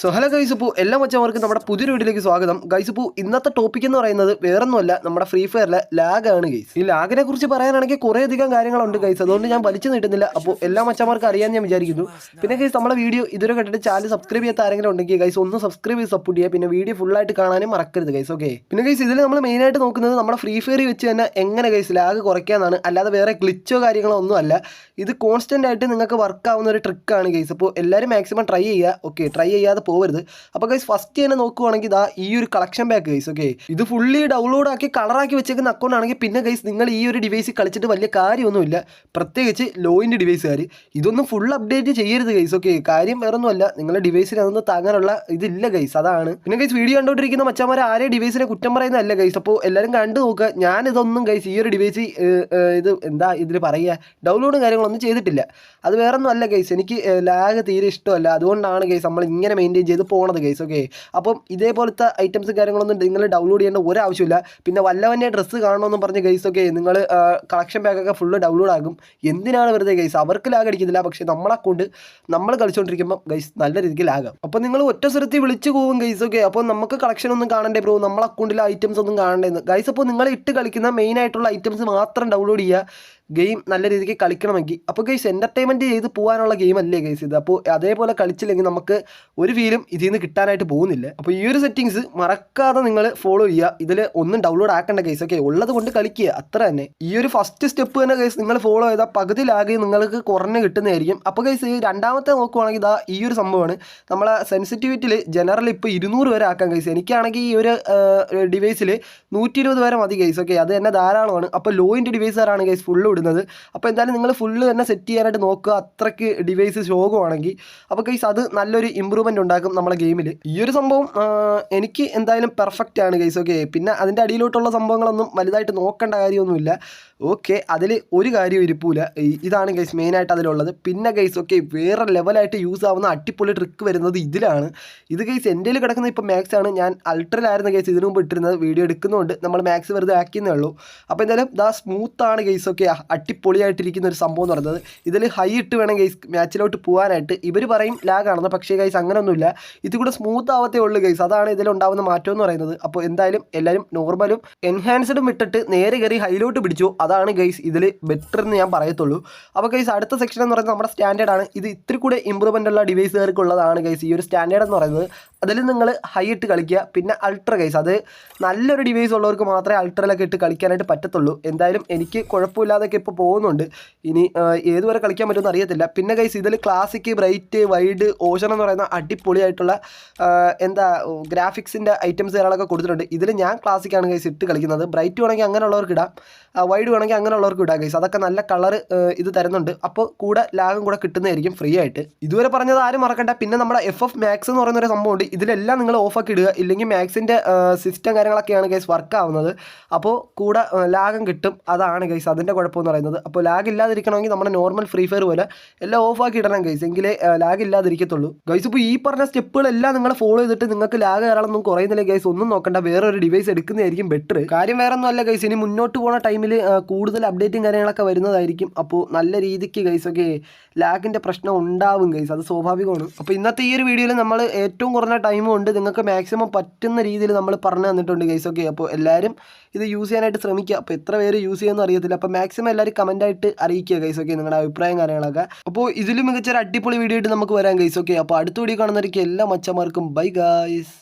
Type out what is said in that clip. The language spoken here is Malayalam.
സോ ഹലോ ഗൈസ് ഇപ്പോൾ എല്ലാ മച്ചന്മാർക്കും നമ്മുടെ പുതിയൊരു വീഡിയോയിലേക്ക് സ്വാഗതം. ഗൈസ് ഇപ്പോൾ ഇന്നത്തെ ടോപ്പിക് എന്ന് പറയുന്നത് വേറൊന്നുമല്ല നമ്മുടെ ഫ്രീ ഫയറിലെ ലാഗാണ് ഗൈസ് ഈ ലാഗിനെ കുറിച്ച് പറയാനാണെങ്കിൽ കുറേ അധികം കാര്യങ്ങളുണ്ട് ഗൈസ് അതുകൊണ്ട് ഞാൻ വലിച്ചു നീട്ടുന്നില്ല. അപ്പോൾ എല്ലാ മച്ചമാർക്കും അറിയാൻ ഞാൻ വിചാരിക്കുന്നു. പിന്നെ ഗൈസ് നമ്മുടെ വീഡിയോ ഇതുവരെ കണ്ടിട്ട് ചാനൽ സബ്സ്ക്രൈബ് ചെയ്യാത്ത ആരെങ്കിലും ഉണ്ടെങ്കിൽ ഗൈസ് ഒന്ന് സബ്സ്ക്രൈബ് ചെയ്ത് സപ്പോർട്ട് ചെയ്യുക. പിന്നെ വീഡിയോ ഫുള്ളായിട്ട് കാണാനും മറക്കരുത് ഗൈസ് ഓക്കെ പിന്നെ ഗൈസ് ഇതിൽ നമ്മൾ മെയിനായിട്ട് നോക്കുന്നത് നമ്മുടെ ഫ്രീ ഫയർ വെച്ച് തന്നെ എങ്ങനെ ഗൈസ് ലാഗ് കുറയ്ക്കാന്നാണ്. അല്ലാതെ വേറെ ഗ്ലിച്ചോ കാര്യങ്ങളോ ഒന്നും അല്ല. ഇത് കോൺസ്റ്റന്റ് ആയിട്ട് നിങ്ങൾക്ക് വർക്ക് ആവുന്ന ഒരു ട്രിക്കാണ് ഗൈസ് അപ്പോൾ എല്ലാവരും മാക്സിമം ട്രൈ ചെയ്യുക. ഓക്കെ ട്രൈ ചെയ്യാതെ പോകരുത് അപ്പോൾ ഗൈസ് ഫസ്റ്റ് തന്നെ നോക്കുവാണെങ്കിൽ ഇതാ ഈ ഒരു കളക്ഷൻ ബാക്ക് ഗൈസ് ഓക്കെ ഇത് ഫുള്ളി ഡൗൺലോഡ് ആക്കി കളറാക്കി വെച്ചേക്കുന്ന അക്കൗണ്ട് ആണെങ്കിൽ പിന്നെ ഗൈസ് നിങ്ങൾ ഈ ഒരു ഡിവൈസ് കളിച്ചിട്ട് വലിയ കാര്യമൊന്നുമില്ല. പ്രത്യേകിച്ച് ലോയിന്റെ ഡിവൈസുകാർ ഇതൊന്നും ഫുൾ അപ്ഡേറ്റ് ചെയ്യരുത് ഗൈസ് ഓക്കെ കാര്യം വേറൊന്നുമല്ല നിങ്ങളുടെ ഡിവൈസിന് അതൊന്നും താങ്ങാനുള്ള ഇതില്ല ഗൈസ് അതാണ്. പിന്നെ ഗൈസ് വീഡിയോ കണ്ടുകൊണ്ടിരിക്കുന്ന മച്ചന്മാരെ ആരെ ഡിവൈസിനെ കുറ്റം പറയുന്നതല്ല ഗൈസ് അപ്പോൾ എല്ലാവരും കണ്ടു നോക്കുക ഞാൻ ഇതൊന്നും ഗൈസ് ഈ ഒരു ഡിവൈസ് ഇത് എന്താ ഇതിൽ പറയുക ഡൗൺലോഡും കാര്യങ്ങളൊന്നും ചെയ്തിട്ടില്ല. അത് വേറൊന്നും അല്ല ഗൈസ് എനിക്ക് ലാഗ് തീരെ ഇഷ്ടമല്ല. അതുകൊണ്ടാണ് ഗൈസ് നമ്മൾ ഇങ്ങനെ മെയിന്റെയിൻ ചെയ്ത് പോകണത് ഗൈസ് ഓക്കെ അപ്പം ഇതേപോലത്തെ ഐറ്റംസും കാര്യങ്ങളൊന്നും നിങ്ങൾ ഡൗൺലോഡ് ചെയ്യേണ്ട ഒരു ആവശ്യമില്ല പിന്നെ വല്ലവന്റെ ഡ്രസ്സ് കാണണമെന്നും പറഞ്ഞ് ഗൈസ് ഒക്കെ നിങ്ങൾ കളക്ഷൻ ബാഗൊക്കെ ഫുള്ള് ഡൗൺലോഡ് ആകും. എന്തിനാണ് വെറുതെ ഗൈസ് അവർക്ക് ലാഗ് അടിക്കുന്നില്ല. പക്ഷേ നമ്മളെ കൊണ്ട് നമ്മൾ കളിച്ചുകൊണ്ടിരിക്കുമ്പോൾ ഗൈസ് നല്ല രീതിക്ക് ലാഗാം അപ്പോൾ നിങ്ങൾ ഒറ്റ സ്ഥലത്ത് വിളിച്ചു പോകും ഗൈസ് ഓക്കെ അപ്പോൾ നമുക്ക് കളക്ഷൻ ഒന്നും കാണണ്ടേ ബ്രോ നമ്മളെ അക്കൗണ്ടിലെ ഐറ്റംസ് ഒന്നും കാണണ്ടേന്ന്. ഗൈസ് അപ്പോൾ നിങ്ങൾ ഇട്ട് കളിക്കുന്ന മെയിൻ ആയിട്ടുള്ള ഐറ്റംസ് മാത്രം ഡൗൺലോഡ് ചെയ്യുക. ഗെയിം നല്ല രീതിക്ക് കളിക്കണമെങ്കിൽ. അപ്പോൾ ഗൈസ് എന്റർടൈൻമെന്റ് ചെയ്ത് പോകാനുള്ള ഗെയിം അല്ലേ ഗൈസ് ഇത്? അപ്പോൾ അതേപോലെ കളിച്ചില്ലെങ്കിൽ നമുക്ക് ഒരു ഫീലും ഇതിൽ നിന്ന് കിട്ടാനായിട്ട് പോകുന്നില്ല. അപ്പോൾ ഈ ഒരു സെറ്റിങ്സ് മറക്കാതെ നിങ്ങൾ ഫോളോ ചെയ്യുക. ഇതിൽ ഒന്നും ഡൗൺലോഡ് ആക്കേണ്ട ഗൈസ് ഓക്കെ ഉള്ളത് കൊണ്ട് കളിക്കുക. അത്ര തന്നെ. ഈ ഒരു ഫസ്റ്റ് സ്റ്റെപ്പ് തന്നെ ഗൈസ് നിങ്ങൾ ഫോളോ ചെയ്താൽ പകുതി ലാഗ് നിങ്ങൾക്ക് കുറഞ്ഞ് കിട്ടുന്നതായിരിക്കും. അപ്പോൾ ഗൈസ് രണ്ടാമത്തെ നോക്കുവാണെങ്കിൽ ഇതാ ഈ ഒരു സംഭവമാണ്. നമ്മളെ സെൻസിറ്റിവിറ്റിയിൽ ജനറൽ ഇപ്പോൾ ഇരുന്നൂറ് വരെ ആക്കാൻ ഗൈസ് എനിക്കാണെങ്കിൽ ഈ ഒരു ഡിവൈസിൽ നൂറ്റി ഇരുപത് വരെ മതി ഗൈസ് ഓക്കെ അത് തന്നെ ധാരാളമാണ്. അപ്പോൾ ലോയിന്റെ ഡിവൈസുകാരാണ് ഗൈസ് ഫുള്ള് ഇടുന്നത്. അപ്പോൾ എന്തായാലും നിങ്ങൾ ഫുള്ള് തന്നെ സെറ്റ് ചെയ്യാനായിട്ട് നോക്കുക. അത്രയ്ക്ക് ഡിവൈസ് ശോകമാണെങ്കിൽ അപ്പോൾ കൈസ് അത് നല്ലൊരു ഇമ്പ്രൂവ്മെന്റ് ഉണ്ടാക്കും നമ്മളെ ഗെയിമിൽ ഈ ഒരു സംഭവം എനിക്ക് എന്തായാലും പെർഫെക്റ്റ് ആണ് കൈസ് ഓക്കെ പിന്നെ അതിന്റെ അടിയിലോട്ടുള്ള സംഭവങ്ങളൊന്നും വലുതായിട്ട് നോക്കേണ്ട കാര്യമൊന്നുമില്ല. ഓക്കെ അതിൽ ഒരു കാര്യം ഇരിപ്പൂല. ഇതാണ് ഗൈസ് മെയിനായിട്ട് അതിലുള്ളത്. പിന്നെ ഗൈസ് ഓക്കെ വേറെ ലെവലായിട്ട് യൂസ് ആവുന്ന അടിപൊളി ട്രിക്ക് വരുന്നത് ഇതിലാണ്. ഇത് ഗൈസ് എന്റെ കിടക്കുന്ന ഇപ്പോൾ മാക്സ് ആണ്. ഞാൻ അൾട്രയിലായിരുന്നു ഗൈസ് ഇതിനു മുമ്പ് ഇട്ടിരുന്നത്. വീഡിയോ എടുക്കുന്നതുകൊണ്ട് നമ്മൾ മാക്സ് വെറുതെ ആക്കിയെന്നേ ഉള്ളൂ. അപ്പോൾ എന്തായാലും ദാ സ്മൂത്താണ് ഗൈസ് ഓക്കെ അടിപൊളിയായിട്ടിരിക്കുന്ന ഒരു സംഭവം എന്ന് പറയുന്നത്. ഇതിൽ ഹൈ ഇട്ട് വേണം ഗൈസ് മാച്ചിലോട്ട് പോകാനായിട്ട് ഇവർ പറയും ലാഗ് ആണെന്ന് പക്ഷേ ഗൈസ് അങ്ങനെയൊന്നുമില്ല ഇത് കൂടെ സ്മൂത്ത് ആവത്തേ ഉള്ളൂ ഗൈസ് അതാണ് ഇതിലുണ്ടാവുന്ന മാറ്റം എന്ന് പറയുന്നത്. അപ്പോൾ എന്തായാലും എല്ലാവരും നോർമലും എൻഹാൻസ്ഡും ഇട്ടിട്ട് നേരെ കയറി ഹൈലോട്ട് പിടിച്ചു. അതാണ് ഗൈസ് ഇതിൽ ബെറ്റർ എന്ന് ഞാൻ പറയത്തുള്ളൂ. അപ്പോൾ ഗൈസ് അടുത്ത സെക്ഷൻ എന്ന് പറയുന്നത് നമ്മുടെ സ്റ്റാൻഡേർഡ് ആണ്. ഇത് ഇത്തിരി കൂടെ ഇമ്പ്രൂവ്മെന്റ് ഉള്ള ഡിവൈസുകാർക്കുള്ളതാണ് ഗൈസ് ഈ ഒരു സ്റ്റാൻഡേർഡ് എന്ന് പറയുന്നത്. അതിൽ നിങ്ങൾ ഹൈ ഇട്ട് കളിക്കുക. പിന്നെ അൾട്ര ഗൈസ് അത് നല്ലൊരു ഡിവൈസ് ഉള്ളവർക്ക് മാത്രമേ അൾട്രയിലൊക്കെ ഇട്ട് കളിക്കാനായിട്ട് പറ്റത്തുള്ളൂ. എന്തായാലും എനിക്ക് കുഴപ്പമില്ലാതൊക്കെ ഇപ്പോൾ പോകുന്നുണ്ട്. ഇനി ഏതുവരെ കളിക്കാൻ പറ്റുമെന്ന് അറിയത്തില്ല. പിന്നെ ഗൈസ് ഇതിൽ ക്ലാസിക് ബ്രൈറ്റ് വൈഡ് ഓഷൻ എന്ന് പറയുന്ന അടിപൊളിയായിട്ടുള്ള എന്താ ഗ്രാഫിക്സിന്റെ ഐറ്റംസ് കാര്യങ്ങളൊക്കെ കൊടുത്തിട്ടുണ്ട്. ഇതിൽ ഞാൻ ക്ലാസിക്കാണ് ഗൈസ് ഇട്ട് കളിക്കുന്നത്. ബ്രൈറ്റ് വേണമെങ്കിൽ അങ്ങനെയുള്ളവർക്ക് ഇടാം. വൈഡ് വേണമെങ്കിൽ അങ്ങനെയുള്ളവർക്ക് ഇടാം ഗൈസ് അതൊക്കെ നല്ല കളർ ഇത് തരുന്നുണ്ട്. അപ്പോൾ കൂടെ ലാഗും കൂടെ കിട്ടുന്നതായിരിക്കും ഫ്രീ ആയിട്ട്. ഇതുവരെ പറഞ്ഞത് ആരും മറക്കണ്ട. പിന്നെ നമ്മുടെ എഫ് എഫ് മാക്സ് എന്ന് പറയുന്ന ഒരു സംഭവമുണ്ട് ഇതിലെല്ലാം നിങ്ങൾ ഓഫാക്കി ഇടുക. ഇല്ലെങ്കിൽ മാക്സിന്റെ സിസ്റ്റം കാര്യങ്ങളൊക്കെയാണ് ഗൈസ് വർക്ക് ആവുന്നത്. അപ്പോൾ കൂടെ ലാഗം കിട്ടും. അതാണ് ഗൈസ് അതിന്റെ കുഴപ്പമെന്ന് പറയുന്നത്. അപ്പോൾ ലാഗ് ഇല്ലാതിരിക്കണമെങ്കിൽ നമ്മുടെ നോർമൽ ഫ്രീ ഫയർ പോലെ എല്ലാം ഓഫാക്കി ഇടണം ഗൈസ് എങ്കിലേ ലാഗ് ഇല്ലാതിരിക്കത്തുള്ളൂ. ഗൈസ് ഇപ്പോൾ ഈ പറഞ്ഞ സ്റ്റെപ്പുകളെല്ലാം നിങ്ങൾ ഫോളോ ചെയ്തിട്ട് നിങ്ങൾക്ക് ലാഗ് കയറാനൊന്നും കുറയുന്നില്ല ഗൈസ് ഒന്നും നോക്കണ്ട. വേറൊരു ഡിവൈസ് എടുക്കുന്നതായിരിക്കും ബെറ്റർ കാര്യം വേറെ ഒന്നും അല്ല ഗൈസ് ഇനി മുന്നോട്ട് പോകുന്ന ടൈമിൽ കൂടുതൽ അപ്ഡേറ്റും കാര്യങ്ങളൊക്കെ വരുന്നതായിരിക്കും. അപ്പോൾ നല്ല രീതിക്ക് ഗൈസ് ഒക്കെ ലാഗിന്റെ പ്രശ്നം ഉണ്ടാവും ഗൈസ് അത് സ്വാഭാവികമാണ്. അപ്പോൾ ഇന്നത്തെ ഈ ഒരു വീഡിയോയിൽ നമ്മൾ ഏറ്റവും കുറഞ്ഞ ടൈമും ഉണ്ട്. നിങ്ങൾക്ക് മാക്സിമം പറ്റുന്ന രീതിയിൽ നമ്മൾ പറഞ്ഞു തന്നിട്ടുണ്ട് ഗൈസ് ഓക്കെ അപ്പോൾ എല്ലാവരും ഇത് യൂസ് ചെയ്യാനായിട്ട് ശ്രമിക്കുക. അപ്പോൾ എത്ര പേര് യൂസ് ചെയ്യുമെന്ന് അറിയത്തില്ല. അപ്പോൾ മാക്സിമം എല്ലാവരും കമന്റായിട്ട് അറിയിക്കുക ഗൈസ് ഓക്കെ നിങ്ങളുടെ അഭിപ്രായം കാര്യങ്ങളൊക്കെ. അപ്പോൾ ഇതിലും മികച്ച ഒരു അടിപൊളി വീഡിയോ ആയിട്ട് നമുക്ക് വരാം ഗൈസ് ഓക്കെ അപ്പോൾ അടുത്ത വീഡിയോ കാണുന്നവർക്ക് എല്ലാ മച്ചന്മാർക്കും ബൈ ഗൈസ്